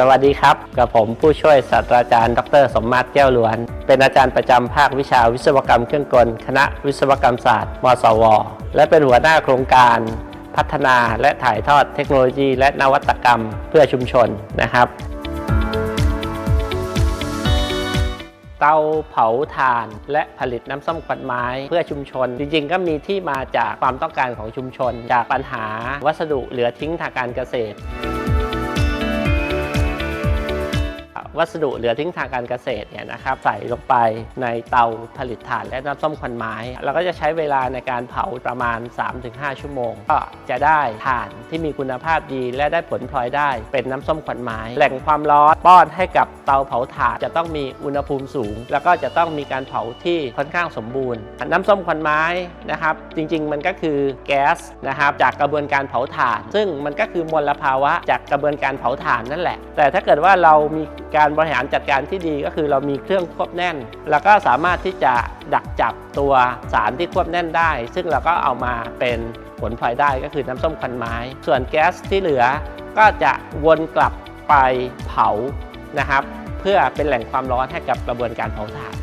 สวัสดีครับ กับผมผู้ช่วยศาสตราจารย์ ดร สมมาตรแก้วล้วน เป็นอาจารย์ประจำภาควิชาวิศวกรรมเครื่องกล คณะวิศวกรรมศาสตร์ มศว และเป็นหัวหน้าโครงการ พัฒนาและถ่ายทอดเทคโนโลยี และนวัตกรรมเพื่อชุมชนนะครับ เตาเผาถ่านและผลิตน้ำส้มควันไม้เพื่อชุมชน จริงๆ ก็มีที่มาจากความต้องการของชุมชน จากปัญหาวัสดุเหลือทิ้งทางการเกษตร วัสดุเหลือทิ้งทางการเกษตรเนี่ยนะครับใส่ลงไปในเตาผลิตถ่านและน้ำส้มควันไม้เราก็จะใช้เวลาในการเผาประมาณ 3-5 ชั่วโมง ก็จะได้ถ่านที่มีคุณภาพดี และได้ผลพลอยได้เป็นน้ำส้มควันไม้ แหล่งความร้อนป้อนให้กับเตาเผาถ่านจะต้องมีอุณหภูมิสูง แล้วก็จะต้องมีการเผาที่ค่อนข้างสมบูรณ์ น้ำส้มควันไม้นะครับ จริงๆ มันก็คือแก๊สนะครับจากกระบวนการเผาถ่าน ซึ่งมันก็คือมลภาวะจากกระบวนการเผาถ่านนั่นแหละ แต่ถ้าเกิดว่าเรามีการบริหารจัดการที่ดีก็คือเรามีเครื่องควบแน่น แล้วก็สามารถที่จะดักจับตัวสารที่ควบแน่นได้ ซึ่งเราก็เอามาเป็นผลพลอยได้ก็คือน้ำส้มควันไม้ ส่วนแก๊สที่เหลือก็จะวนกลับไปเผานะครับ เพื่อเป็นแหล่งความร้อนให้กับกระบวนการเผาถ่าน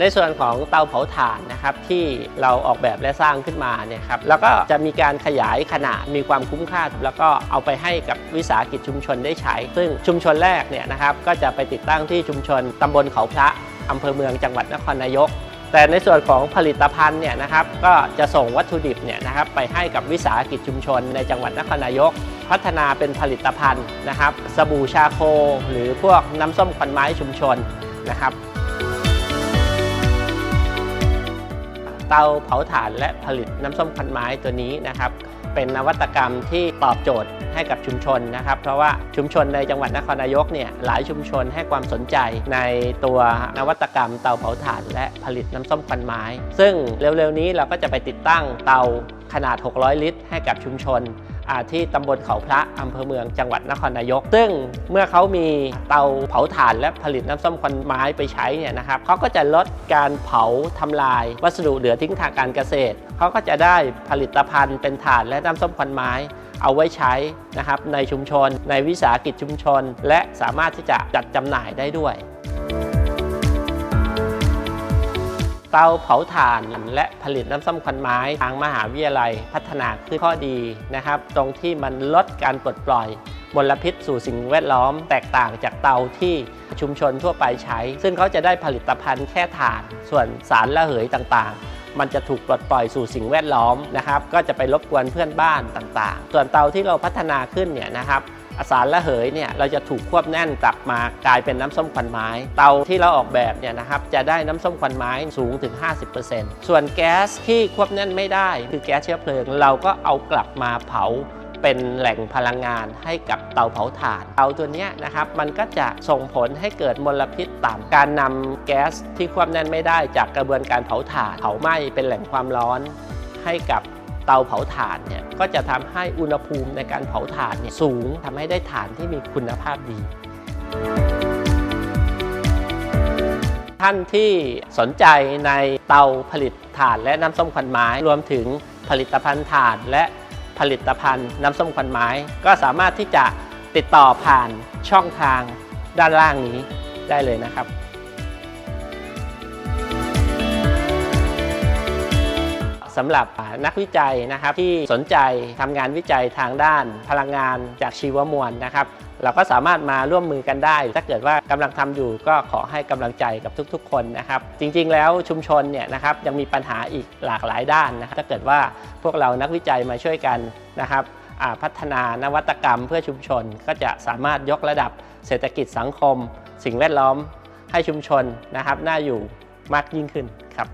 ในส่วนของเตาเผาถ่านนะครับที่เราออกแบบและสร้างขึ้นมาเนี่ยครับแล้วก็จะมีการขยายขนาดมีความคุ้มค่า แล้วก็เอาไปให้กับวิสาหกิจชุมชนได้ใช้ ซึ่งชุมชนแรกเนี่ยนะครับก็จะไปติดตั้งที่ชุมชนตำบลเขาพระอำเภอเมืองจังหวัดนครนายก แต่ในส่วนของผลิตภัณฑ์เนี่ยนะครับก็จะส่งวัตถุดิบเนี่ยนะครับไปให้กับวิสาหกิจชุมชนในจังหวัดนครนายก พัฒนาเป็นผลิตภัณฑ์นะครับสบู่ชาโค หรือพวกน้ำส้มควันไม้ชุมชนนะครับ เตาเผาถ่านและผลิตน้ำส้มควันไม้ตัวนี้นะครับเป็นนวัตกรรมที่ตอบโจทย์ให้กับชุมชนนะครับ เพราะว่าชุมชนในจังหวัดนครนายกเนี่ยหลายชุมชนให้ความสนใจในตัวนวัตกรรมเตาเผาถ่านและผลิตน้ำส้มควันไม้ ซึ่งเร็วๆนี้เราก็จะไปติดตั้งเตาขนาด 600 ลิตร ให้กับชุมชน ที่ตำบลเขาพระอำเภอเมืองจังหวัดนครนายก ซึ่งเมื่อเขามีเตาเผาถ่านและผลิตน้ำส้มควันไม้ไปใช้เนี่ยนะครับเขาก็จะลดการเผาทำลาย วัสดุเหลือทิ้งทางการเกษตรเขาก็จะได้ผลิตภัณฑ์เป็นถ่านและน้ำส้มควันไม้เอาไว้ใช้นะครับในชุมชน ในวิสาหกิจชุมชน และสามารถที่จะจัดจำหน่ายได้ด้วย เตาเผาถ่านและผลิตน้ำส้มควันไม้ทางมหาวิทยาลัยพัฒนาขึ้นข้อดีนะครับ ตรงที่มันลดการปลดปล่อยมลพิษสู่สิ่งแวดล้อม แตกต่างจากเตาที่ชุมชนทั่วไปใช้ ซึ่งเขาจะได้ผลิตภัณฑ์แค่ถ่าน ส่วนสารระเหยต่างๆ มันจะถูกปลดปล่อยสู่สิ่งแวดล้อมนะครับ ก็จะไปรบกวนเพื่อนบ้านต่างๆ ส่วนเตาที่เราพัฒนาขึ้นเนี่ยนะครับ สารระเหยเนี่ยเราจะถูกควบแน่นกลับมากลายเป็นน้ำส้มควันไม้ เตาที่เราออกแบบเนี่ยนะครับจะได้น้ำส้มควันไม้สูงถึง 50%ส่วนแก๊สที่ควบแน่นไม่ได้ คือแก๊สเชื้อเพลิง เราก็เอากลับมาเผาเป็นแหล่งพลังงานให้กับเตาเผาถ่าน เตาตัวเนี้ยนะครับมันก็จะส่งผลให้เกิดมลพิษต่ำการนำแก๊สที่ควบแน่นไม่ได้จากกระบวนการเผาถ่านเผาไหม้เป็นแหล่งความร้อนให้กับ เตาเผาถ่านเนี่ยก็จะทำให้อุณหภูมิในการเผาถ่านเนี่ยสูงทำให้ได้ถ่านที่มีคุณภาพดี ท่านที่สนใจในเตาผลิตถ่านและน้ำส้มควันไม้ รวมถึงผลิตภัณฑ์ถ่านและผลิตภัณฑ์น้ำส้มควันไม้ ก็สามารถที่จะติดต่อผ่านช่องทางด้านล่างนี้ได้เลยนะครับ สำหรับนักวิจัยนะครับที่สนใจทำงานวิจัยทางด้านพลังงานจากชีวมวลนะครับ เราก็สามารถมาร่วมมือกันได้ ถ้าเกิดว่ากำลังทำอยู่ก็ขอให้กำลังใจกับทุกๆ คนนะครับ จริงๆแล้วชุมชนเนี่ยนะครับยังมีปัญหาอีกหลากหลายด้านนะครับถ้าเกิดว่าพวกเรานักวิจัยมาช่วยกันนะครับพัฒนานวัตกรรมเพื่อชุมชนก็จะสามารถยกระดับเศรษฐกิจสังคม สิ่งแวดล้อมให้ชุมชนนะครับน่าอยู่มากยิ่งขึ้นครับ